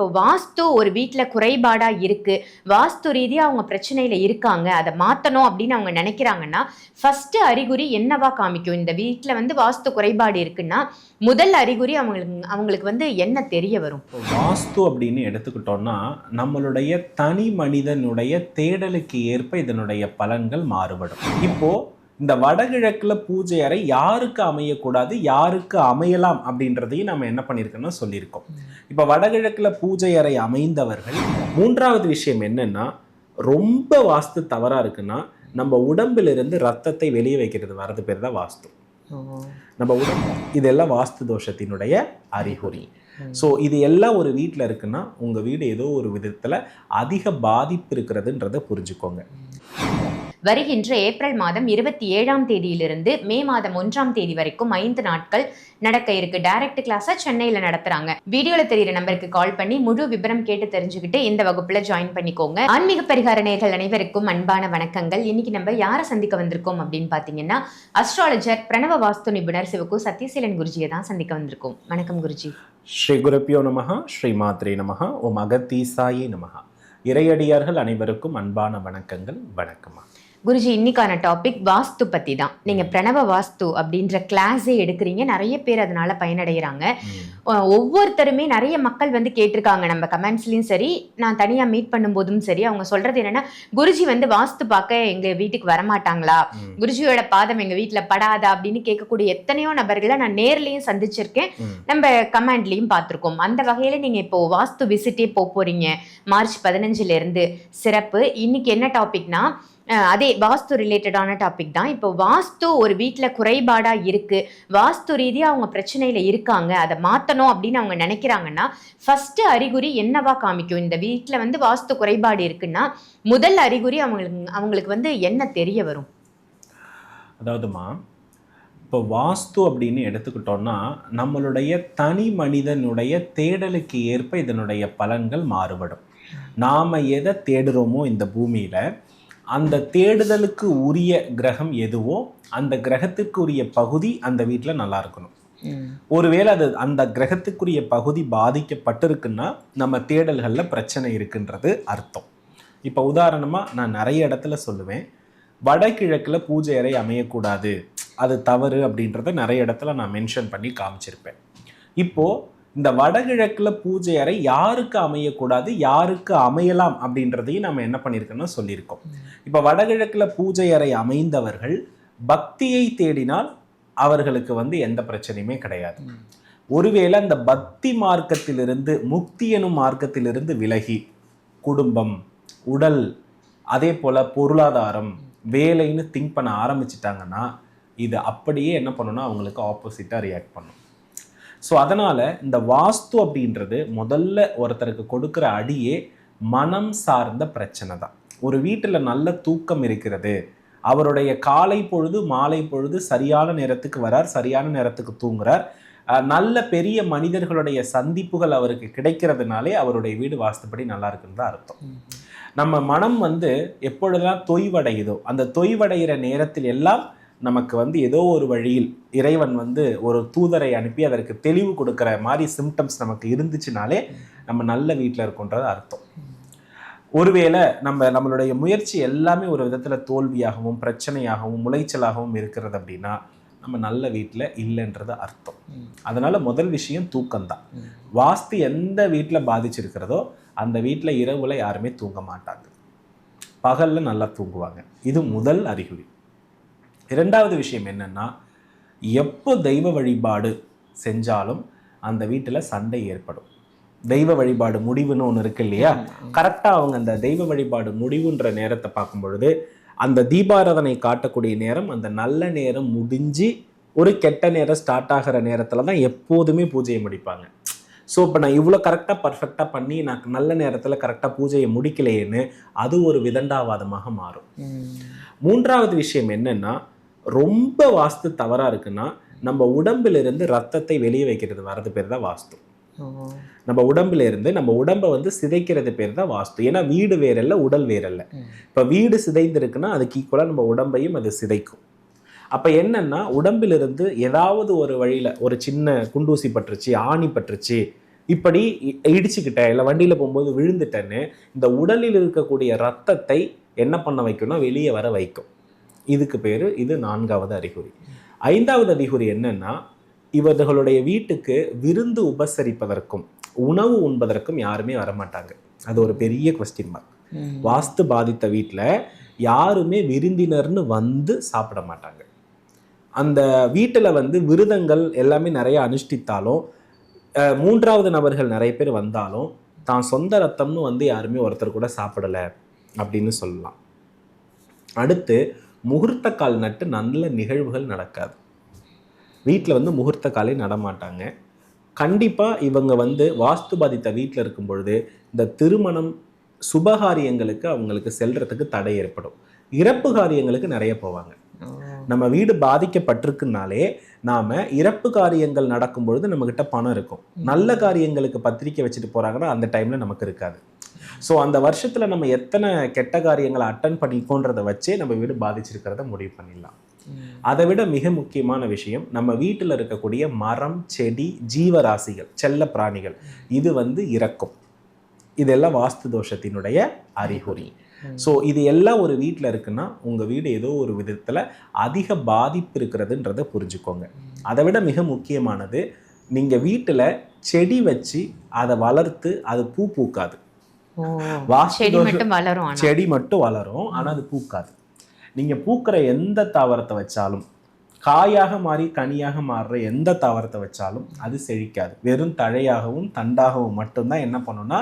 இப்போ வாஸ்து ஒரு வீட்டில் குறைபாடாக இருக்குது வாஸ்து ரீதியாக அவங்க பிரச்சனையில் இருக்காங்க. அதை மாற்றணும் அப்படின்னு அவங்க நினைக்கிறாங்கன்னா ஃபஸ்ட்டு அறிகுறி என்னவா காமிக்கும்? இந்த வீட்டில் வந்து வாஸ்து குறைபாடு இருக்குன்னா முதல் அறிகுறி அவங்களுக்கு அவங்களுக்கு வந்து என்ன தெரிய வரும்? வாஸ்து அப்படின்னு எடுத்துக்கிட்டோம்னா நம்மளுடைய தனி மனிதனுடைய தேடலுக்கு ஏற்ப இதனுடைய பலன்கள் மாறுபடும். இப்போது இந்த வடகிழக்குல பூஜை அறை யாருக்கு அமையக்கூடாது யாருக்கு அமையலாம் அப்படின்றதையும் நம்ம என்ன பண்ணியிருக்கோம்னா சொல்லியிருக்கோம். இப்போ வடகிழக்குல பூஜை அறை அமைந்தவர்கள் மூன்றாவது விஷயம் என்னன்னா ரொம்ப வாஸ்து தவறா இருக்குன்னா நம்ம உடம்பிலிருந்து இருந்து ரத்தத்தை வெளியே வைக்கிறது வரது பேர் தான் வாஸ்து. நம்ம உடம்பு இதெல்லாம் வாஸ்து தோஷத்தினுடைய அறிகுறி. ஸோ இது எல்லாம் ஒரு வீட்டில் இருக்குன்னா உங்கள் வீடு ஏதோ ஒரு விதத்தில் அதிக பாதிப்பு இருக்கிறதுன்றதை புரிஞ்சுக்கோங்க. வருகின்ற ஏப்ரல் மாதம் இருபத்தி ஏழாம் தேதியிலிருந்து மே மாதம் ஒன்றாம் தேதி வரைக்கும் ஐந்து நாட்கள் நடக்க இருக்கு. டைரக்ட் கிளாஸா சென்னையில நடத்துறாங்க. வீடியோல தெரியுற நம்பருக்கு கால் பண்ணி முழு விபரம் கேட்டு தெரிஞ்சுக்கிட்டு இந்த வகுப்புல ஜாயின் பண்ணிக்கோங்க. ஆன்மீக பரிகார நேர்கள் அனைவருக்கும் அன்பான வணக்கங்கள். இன்னைக்கு நம்ம யாரை சந்திக்க வந்திருக்கோம் அப்படின்னு பாத்தீங்கன்னா அஸ்ட்ராலஜர் பிரணவ வாஸ்து நிபுணர் சிவகு சத்யசீலன் குருஜியை தான் சந்திக்க வந்திருக்கோம். வணக்கம் குருஜி. ஸ்ரீ குருப்பியோ நமஹா ஸ்ரீ மாத்ரே நமஹா ஓம் அகத்தீசாயி நமஹா. இறையடியார்கள் அனைவருக்கும் அன்பான வணக்கங்கள். வணக்கமா குருஜி இன்னைக்கான டாபிக் வாஸ்து பத்தி தான் நீங்க பிரணவ வாஸ்து அப்படின்ற கிளாஸே எடுக்கிறீங்க. நிறைய பேர் அதனால பயனடைகிறாங்க. ஒவ்வொருத்தருமே நிறைய மக்கள் வந்து கேட்டிருக்காங்க. நம்ம கமெண்ட்ஸ்லயும் சரி நான் தனியா மீட் பண்ணும்போதும் சரி அவங்க சொல்றது என்னன்னா குருஜி வந்து வாஸ்து பார்க்க எங்க வீட்டுக்கு வரமாட்டாங்களா. குருஜியோட பாதம் எங்க வீட்டுல படாதா அப்படின்னு கேட்கக்கூடிய எத்தனையோ நபர்களை நான் நேர்லயும் சந்திச்சிருக்கேன். நம்ம கமெண்ட்லயும் பார்த்திருக்கோம். அந்த வகையில நீங்க இப்போ வாஸ்து விசிட்டே போக போறீங்க. மார்ச் பதினஞ்சுல இருந்து. சிறப்பு. இன்னைக்கு என்ன டாபிக்னா அதே வாஸ்து ரிலேட்டடான டாபிக் தான். இப்போ வாஸ்து ஒரு வீட்டில் குறைபாடாக இருக்குது வாஸ்து ரீதியாக அவங்க பிரச்சனையில் இருக்காங்க. அதை மாற்றணும் அப்படின்னு அவங்க நினைக்கிறாங்கன்னா ஃபஸ்ட்டு அறிகுறி என்னவா காமிக்கும்? இந்த வீட்டில் வந்து வாஸ்து குறைபாடு இருக்குன்னா முதல் அறிகுறி அவங்களுக்கு அவங்களுக்கு வந்து என்ன தெரிய வரும்? அதாவதுமா இப்போ வாஸ்து அப்படின்னு எடுத்துக்கிட்டோம்னா நம்மளுடைய தனி மனிதனுடைய தேடலுக்கு ஏற்ப இதனுடைய பலன்கள் மாறுபடும். நாம் எதை தேடுறோமோ இந்த பூமியில் அந்த தேடுதலுக்கு உரிய கிரகம் எதுவோ அந்த கிரகத்துக்கு உரிய பகுதி அந்த வீட்டில் நல்லா இருக்கணும். ஒருவேளை அது அந்த கிரகத்துக்குரிய பகுதி பாதிக்கப்பட்டிருக்குன்னா நம்ம தேடல்களில் பிரச்சனை இருக்குன்றது அர்த்தம். இப்போ உதாரணமாக நான் நிறைய இடத்துல சொல்லுவேன். வடகிழக்கில் பூஜை அறை அமையக்கூடாது. அது தவறு அப்படின்றத நிறைய இடத்துல நான் மென்ஷன் பண்ணி காமிச்சிருப்பேன். இப்போ இந்த வடகிழக்கில் பூஜை அறை யாருக்கு அமையக்கூடாது யாருக்கு அமையலாம் அப்படின்றதையும் நம்ம என்ன பண்ணியிருக்கோம்னா சொல்லியிருக்கோம். இப்போ வடகிழக்கில் பூஜை அறை அமைந்தவர்கள் பக்தியை தேடினால் அவர்களுக்கு வந்து எந்த பிரச்சனையுமே கிடையாது. ஒருவேளை அந்த பக்தி மார்க்கத்திலிருந்து முக்தி எனும் மார்க்கத்திலிருந்து விலகி குடும்பம் உடல் அதே போல் பொருளாதாரம் வேலைன்னு திங்க் பண்ண ஆரம்பிச்சிட்டாங்கன்னா இது அப்படியே என்ன பண்ணுன்னா அவங்களுக்கு ஆப்போசிட்டாக ரியாக்ட் பண்ணும். ஸோ அதனால் இந்த வாஸ்து அப்படின்றது முதல்ல ஒருத்தருக்கு கொடுக்குற அடியே மனம் சார்ந்த பிரச்சனை தான். ஒரு வீட்டில் நல்ல தூக்கம் இருக்கிறது. அவருடைய காலை பொழுது மாலை பொழுது சரியான நேரத்துக்கு வரார் சரியான நேரத்துக்கு தூங்குறார். நல்ல பெரிய மனிதர்களுடைய சந்திப்புகள் அவருக்கு கிடைக்கிறதுனாலே அவருடைய வீடு வாஸ்துப்படி நல்லா இருக்குன்னு தான் அர்த்தம். நம்ம மனம் வந்து எப்பொழுதெல்லாம் தொய்வடையுதோ அந்த தொய்வடைகிற நேரத்தில் எல்லாம் நமக்கு வந்து ஏதோ ஒரு வழியில் இறைவன் வந்து ஒரு தூதரை அனுப்பி அதற்கு தெளிவு கொடுக்குற மாதிரி சிம்டம்ஸ் நமக்கு இருந்துச்சுனாலே நம்ம நல்ல வீட்டில் இருக்கோன்றது அர்த்தம். ஒருவேளை நம்ம நம்மளுடைய முயற்சி எல்லாமே ஒரு விதத்தில் தோல்வியாகவும் பிரச்சனையாகவும் முளைச்சலாகவும் இருக்கிறது அப்படின்னா நம்ம நல்ல வீட்டில் இல்லைன்றது அர்த்தம். அதனால முதல் விஷயம் தூக்கம்தான். வாஸ்து எந்த வீட்டில் பாதிச்சிருக்கிறதோ அந்த வீட்டில் இரவில் யாருமே தூங்க மாட்டாங்க. பகலில் நல்லா தூங்குவாங்க. இது முதல் அறிகுறி. இரண்டாவது விஷயம் என்னன்னா எப்போ தெய்வ வழிபாடு செஞ்சாலும் அந்த வீட்டில் சண்டை ஏற்படும். தெய்வ வழிபாடு முடிவுன்னு ஒன்று இருக்கு இல்லையா? கரெக்டாக அவங்க அந்த தெய்வ வழிபாடு முடிவுன்ற நேரத்தை பார்க்கும் பொழுது அந்த தீபாராதனை காட்டக்கூடிய நேரம் அந்த நல்ல நேரம் முடிஞ்சு ஒரு கெட்ட நேரம் ஸ்டார்ட் ஆகிற நேரத்தில் தான் எப்போதுமே பூஜையை முடிப்பாங்க. ஸோ இப்போ நான் இவ்வளோ கரெக்டாக பர்ஃபெக்டாக பண்ணி நான் நல்ல நேரத்தில் கரெக்டாக பூஜையை முடிக்கலையேன்னு அது ஒரு விதண்டாவாதமாக மாறும். மூன்றாவது விஷயம் என்னன்னா ரொம்ப வாஸ்து தவறாக இருக்குன்னா நம்ம உடம்புல இருந்து ரத்தத்தை வெளியே வைக்கிறது வரது பேர் தான் வாஸ்து. நம்ம உடம்புல இருந்து நம்ம உடம்பை வந்து சிதைக்கிறது பேர் தான் வாஸ்து. ஏன்னா வீடு வேறல்ல உடல் வேறல்ல. இப்போ வீடு சிதைந்திருக்குன்னா அதுக்கு ஈக்குவலாக நம்ம உடம்பையும் அது சிதைக்கும். அப்போ என்னன்னா உடம்பிலிருந்து ஏதாவது ஒரு வழியில் ஒரு சின்ன குண்டூசி பட்டுருச்சு ஆணி பட்டுருச்சு இப்படி இடிச்சுக்கிட்டேன் இல்லை வண்டியில் போகும்போது விழுந்துட்டேன்னு இந்த உடலில் இருக்கக்கூடிய ரத்தத்தை என்ன பண்ண வைக்கும்னா வெளியே வர வைக்கும். இதுக்கு பேர் இது நான்காவது அறிகுறி. ஐந்தாவது அறிகுறி என்னன்னா இவர்களுடைய வீட்டுக்கு விருந்து உபசரிப்பதற்கும் உணவு உண்பதற்கும் யாருமே வரமாட்டாங்க. அது ஒரு பெரிய கொஸ்டின் மார்க் வாஸ்து பாதித்த வீட்டில் யாருமே விருந்தினர்னு வந்து சாப்பிட மாட்டாங்க. அந்த வீட்டில் வந்து விருதங்கள் எல்லாமே நிறைய அனுஷ்டித்தாலும் அஹ், மூன்றாவது நபர்கள் நிறைய பேர் வந்தாலும் தான் சொந்த ரத்தம்னு வந்து யாருமே ஒருத்தர் கூட சாப்பிடலை அப்படின்னு சொல்லலாம். அடுத்து முகூர்த்த கால் நட்டு நல்ல நிகழ்வுகள் நடக்காது. வீட்டில் வந்து முகூர்த்த காலே நடமாட்டாங்க. கண்டிப்பாக இவங்க வந்து வாஸ்து பாதித்த வீட்டில் இருக்கும் பொழுது இந்த திருமணம் சுபகாரியங்களுக்கு அவங்களுக்கு செல்றதுக்கு தடை ஏற்படும். இறப்பு காரியங்களுக்கு நிறைய போவாங்க. நம்ம வீடு பாதிக்கப்பட்டிருக்குனாலே நாம இறப்பு காரியங்கள் நடக்கும் பொழுது நம்மக்கிட்ட பணம் இருக்கும். நல்ல காரியங்களுக்கு பத்திரிக்கை வச்சுட்டு போறாங்கன்னா அந்த டைம்ல நமக்கு இருக்காது. ஸோ அந்த வருஷத்துல நம்ம எத்தனை கெட்ட காரியங்களை அட்டன் பண்ணிக்கோன்றதை வச்சே நம்ம வீடு பாதிச்சிருக்கிறத முடிவு பண்ணிடலாம். அதை விட மிக முக்கியமான விஷயம் நம்ம வீட்டில் இருக்கக்கூடிய மரம் செடி ஜீவராசிகள் செல்ல பிராணிகள் இது வந்து இறக்கும் இதெல்லாம் வாஸ்து தோஷத்தினுடைய அறிகுறி. ஸோ இது எல்லாம் ஒரு வீட்டில் இருக்குன்னா உங்கள் வீடு ஏதோ ஒரு விதத்தில் அதிக பாதிப்பு இருக்கிறதுன்றதை புரிஞ்சுக்கோங்க. அதை விட மிக முக்கியமானது நீங்கள் வீட்டில் செடி வச்சு அதை வளர்த்து அது பூ பூக்காது. வாஸ்து செடி மட்டும் வளரும் ஆனா. செடி மட்டும் வளரும் ஆனால் அது பூக்காது. நீங்கள் பூக்கிற எந்த தாவரத்தை வச்சாலும் காயாக மாறி கனியாக மாறுற எந்த தாவரத்தை வச்சாலும் அது செழிக்காது. வெறும் தழையாகவும் தண்டாகவும் மட்டும்தான் என்ன பண்ணும்னா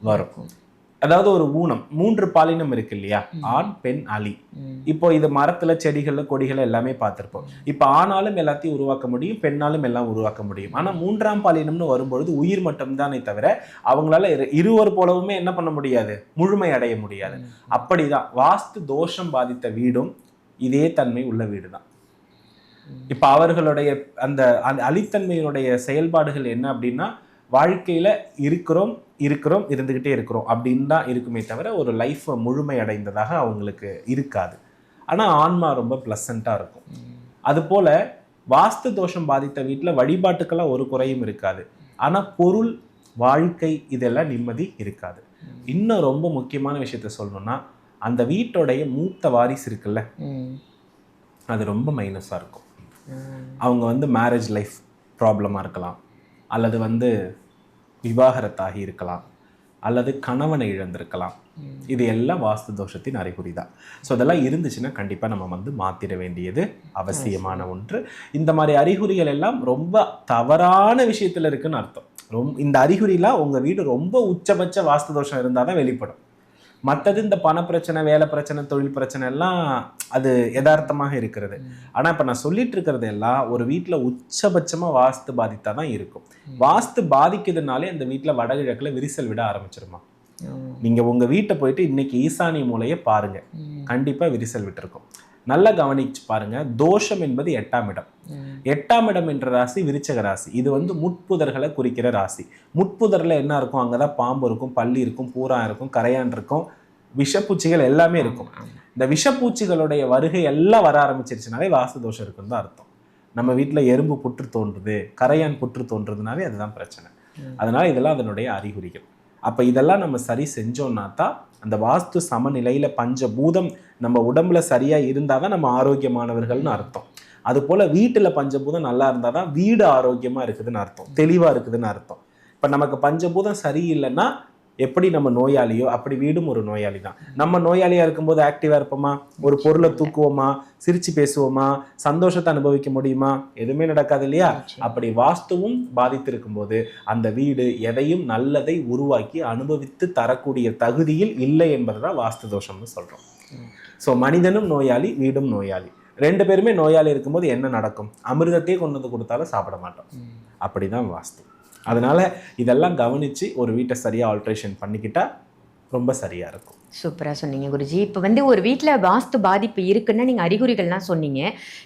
வரும். அதாவது ஒரு ஊனம் மூன்று பாலினம் இருக்கு இல்லையா ஆண் பெண் அலி. இப்போ இது மரத்துல செடிகள்ல கொடிகள் எல்லாமே பார்த்திருப்போம். இப்போ ஆணாலும் எல்லாத்தையும் உருவாக்க முடியும் பெண்ணாலும் எல்லாம் உருவாக்க முடியும். ஆனா மூன்றாம் பாலினம்னு வரும்பொழுது உயிர் மட்டும்தானே தவிர அவங்களால இரு- இருவர் போலவுமே என்ன பண்ண முடியாது? முழுமை அடைய முடியாது. அப்படிதான். வாஸ்து தோஷம் பாதித்த வீடும் இதே தன்மை உள்ள வீடு தான் இப்போ அவர்களுடைய அந்த அந்த அலித்தன்மையினுடைய செயல்பாடுகள் என்ன அப்படின்னா வாழ்க்கையில இருக்கிறோம் இருக்கிறோம் இருந்துகிட்டே இருக்கிறோம் அப்படின்னு தான் இருக்குமே தவிர ஒரு லைஃப் முழுமை அடைந்ததாக அவங்களுக்கு இருக்காது. ஆனா ஆன்மா ரொம்ப ப்ளசண்ட்டாக இருக்கும். அதுபோல வாஸ்து தோஷம் பாதித்த வீட்டில் வழிபாட்டுக்கெல்லாம் ஒரு குறையும் இருக்காது. ஆனா பொருள் வாழ்க்கை இதெல்லாம் நிம்மதி இருக்காது. இன்னும் ரொம்ப முக்கியமான விஷயத்த சொல்லணும்னா அந்த வீட்டோடைய மூத்த வாரிசு இருக்குல்ல அது ரொம்ப மைனஸாக இருக்கும். அவங்க வந்து மேரேஜ் லைஃப் ப்ராப்ளமாக இருக்கலாம். அல்லது வந்து விவாகரத்தாகி இருக்கலாம். அல்லது கணவனை இழந்திருக்கலாம். இது எல்லாம் வாஸ்து தோஷத்தின் அறிகுறி தான். ஸோ அதெல்லாம் இருந்துச்சுன்னா கண்டிப்பாக நம்ம வந்து மாற்றிட வேண்டியது அவசியமான ஒன்று. இந்த மாதிரி அறிகுறிகள் எல்லாம் ரொம்ப தவறான விஷயத்தில் இருக்குன்னு அர்த்தம். ரொம்ப இந்த அறிகுறிலாம் உங்கள் வீடு ரொம்ப உச்சபட்ச வாஸ்து தோஷம் இருந்தால் தான் வெளிப்படும். மற்றது இந்த பண பிரச்சனை வேலை பிரச்சனை தொழில் பிரச்சனை எல்லாம் அது யதார்த்தமாக இருக்கிறது. ஆனால் இப்போ நான் சொல்லிட்டு இருக்கிறது எல்லாம் ஒரு வீட்டில் உச்சபட்சமாக வாஸ்து பாதித்தா தான் இருக்கும். வாஸ்து பாதிக்குதுனாலே அந்த வீட்டில் வடகிழக்கில் விரிசல் விட ஆரம்பிச்சிருமா? நீங்கள் உங்கள் வீட்டை போயிட்டு இன்னைக்கு ஈசானிய மூலையை பாருங்க. கண்டிப்பாக விரிசல் விட்டிருக்கும். நல்லா கவனிச்சு பாருங்க. தோஷம் என்பது எட்டாம் இடம். எட்டாம் இடம் என்ற ராசி விருச்சக ராசி. இது வந்து முட்புதர்களை குறிக்கிற ராசி. முட்புதர்ல என்ன இருக்கும்? அங்கதான் பாம்பு இருக்கும் பல்லி இருக்கும் பூரா இருக்கும் கரையான் இருக்கும் விஷப்பூச்சிகள் எல்லாமே இருக்கும். இந்த விஷப்பூச்சிகளுடைய வருகை எல்லாம் வர ஆரம்பிச்சிருச்சுனாலே வாஸ்து தோஷம் இருக்குன்னு தான் அர்த்தம். நம்ம வீட்ல எறும்பு புற்று தோன்றுது கரையான் புற்று தோன்றுறதுனாலே அதுதான் பிரச்சனை. அதனால இதெல்லாம் அதனுடைய அறிகுறிகள். அப்ப இதெல்லாம் நம்ம சரி செஞ்சோம்னா தான் அந்த வாஸ்து சமநிலையில பஞ்சபூதம் நம்ம உடம்புல சரியா இருந்தாதான் தான் நம்ம ஆரோக்கியமானவர்கள்னு அர்த்தம். அது போல வீட்டுல பஞ்சபூதம் நல்லா இருந்தாதான் தான் வீடு ஆரோக்கியமா இருக்குதுன்னு அர்த்தம். தெளிவா இருக்குதுன்னு அர்த்தம். இப்ப நமக்கு பஞ்சபூதம் சரியில்லைன்னா எப்படி நம்ம நோயாளியோ அப்படி வீடும் ஒரு நோயாளி தான் நம்ம நோயாளியா இருக்கும்போது ஆக்டிவா இருப்போமா? ஒரு பொருளை தூக்குவோமா? சிரிச்சு பேசுவோமா? சந்தோஷத்தை அனுபவிக்க முடியுமா? எதுவுமே நடக்காது இல்லையா? அப்படி வாஸ்துவும் பாதித்திருக்கும் போது அந்த வீடு எதையும் நல்லதை உருவாக்கி அனுபவித்து தரக்கூடிய தகுதியில் இல்லை என்பதுதான் வாஸ்து தோஷம்னு சொல்றோம் ஸோ மனிதனும் நோயாளி வீடும் நோயாளி. ரெண்டு பேருமே நோயாளி இருக்கும்போது என்ன நடக்கும்? அமிர்தத்தையே கொண்டு வந்து கொடுத்தாலும் சாப்பிட மாட்டோம். அப்படிதான் வாஸ்து. அதனால இதெல்லாம் கவனிச்சு ஒரு வீட்டை சரியா ஆல்ட்ரேஷன் பண்ணிக்கிட்டா ரொம்ப சரியா இருக்கும். சூப்பரா சொன்னீங்க குருஜி. இப்போ வந்து ஒரு வீட்ல வாஸ்து பாதிப்பு இருக்குன்னா நீங்க அறிகுறிகள்லாம் சொன்னீங்க.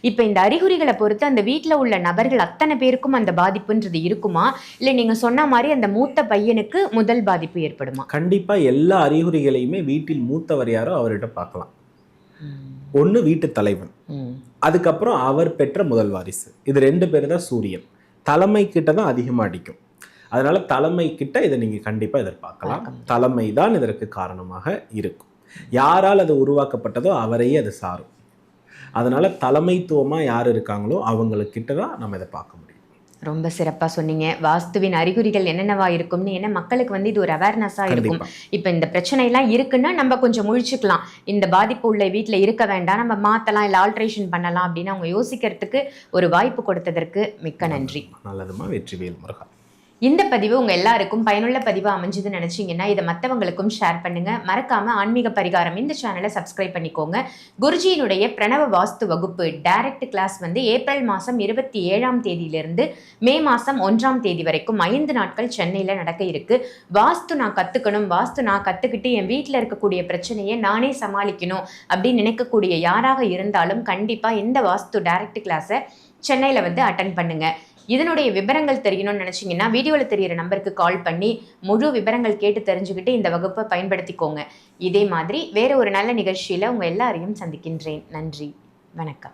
இப்போ இந்த அறிகுறிகளை பொறுத்து அந்த வீட்ல உள்ள நபர்கள் அத்தனை பேருக்கும் அந்த பாதிப்புன்றது இருக்குமா? இல்ல நீங்க சொன்ன மாதிரி அந்த மூத்த பையனுக்கு முதல் பாதிப்பு ஏற்படுமா? கண்டிப்பா எல்லா அறிகுறிகளையுமே வீட்டில் மூத்தவர் யாரோ அவர்கிட்ட பார்க்கலாம். ஒன்று வீட்டு தலைவன். அதுக்கப்புறம் அவர் பெற்ற முதல் வாரிசு. இது ரெண்டு பேர் தான் சூரியன். தலைமை கிட்ட தான் அதிகமாக அடிக்கும். அதனால தலைமை கிட்ட இதை நீங்க கண்டிப்பா எதிர்பார்க்கலாம். தலைமை தான் இதற்கு காரணமாக இருக்கும். யாரால் அது உருவாக்கப்பட்டதோ அவரையே அது சாரும். அதனால தலைமைத்துவமா யார் இருக்காங்களோ அவங்களுக்கிட்ட தான் நம்ம இதை பார்க்க முடியும். ரொம்ப சிறப்பா சொன்னீங்க. வாஸ்துவின் அறிகுறிகள் என்னென்னவா இருக்கும்னு ஏன்னா மக்களுக்கு வந்து இது ஒரு அவேர்னஸா இருக்கும். இப்போ இந்த பிரச்சனை எல்லாம் இருக்குன்னா நம்ம கொஞ்சம் முழிச்சுக்கலாம். இந்த பாதிப்பு உள்ள வீட்டில் இருக்க வேண்டாம். நம்ம மாத்தலாம் இல்லை ஆல்ட்ரேஷன் பண்ணலாம் அப்படின்னு அவங்க யோசிக்கிறதுக்கு ஒரு வாய்ப்பு கொடுத்ததற்கு மிக்க நன்றி. நல்லதுமா? வெற்றிவேல் முருகா. இந்த பதிவு உங்கள் எல்லாருக்கும் பயனுள்ள பதிவு அமைஞ்சதுன்னு நினச்சிங்கன்னா இதை மற்றவங்களுக்கும் ஷேர் பண்ணுங்கள் மறக்காமல் ஆன்மீக பரிகாரம் இந்த சேனலை சப்ஸ்கிரைப் பண்ணிக்கோங்க. குருஜியினுடைய பிரணவ வாஸ்து வகுப்பு டைரக்ட் கிளாஸ் வந்து ஏப்ரல் மாதம் இருபத்தி ஏழாம் தேதியிலிருந்து மே மாதம் ஒன்றாம் தேதி வரைக்கும் ஐந்து நாட்கள் சென்னையில் நடக்க இருக்குது வாஸ்து நான் கற்றுக்கணும் வாஸ்து நான் கற்றுக்கிட்டு என் வீட்டில் இருக்கக்கூடிய பிரச்சனையை நானே சமாளிக்கணும் அப்படின்னு நினைக்கக்கூடிய யாராக இருந்தாலும் கண்டிப்பாக இந்த வாஸ்து டைரக்ட் கிளாஸை சென்னையில் வந்து அட்டன் பண்ணுங்கள் இதனுடைய விவரங்கள் தெரியணும்னு நினச்சிங்கன்னா வீடியோவில் தெரியிற நம்பருக்கு கால் பண்ணி முழு விவரங்கள் கேட்டு தெரிஞ்சுக்கிட்டு இந்த வகுப்பை பயன்படுத்திக்கோங்க. இதே மாதிரி வேறு ஒரு நல்ல நிகழ்ச்சியில் உங்கள் எல்லாரையும் சந்திக்கின்றேன். நன்றி. வணக்கம்.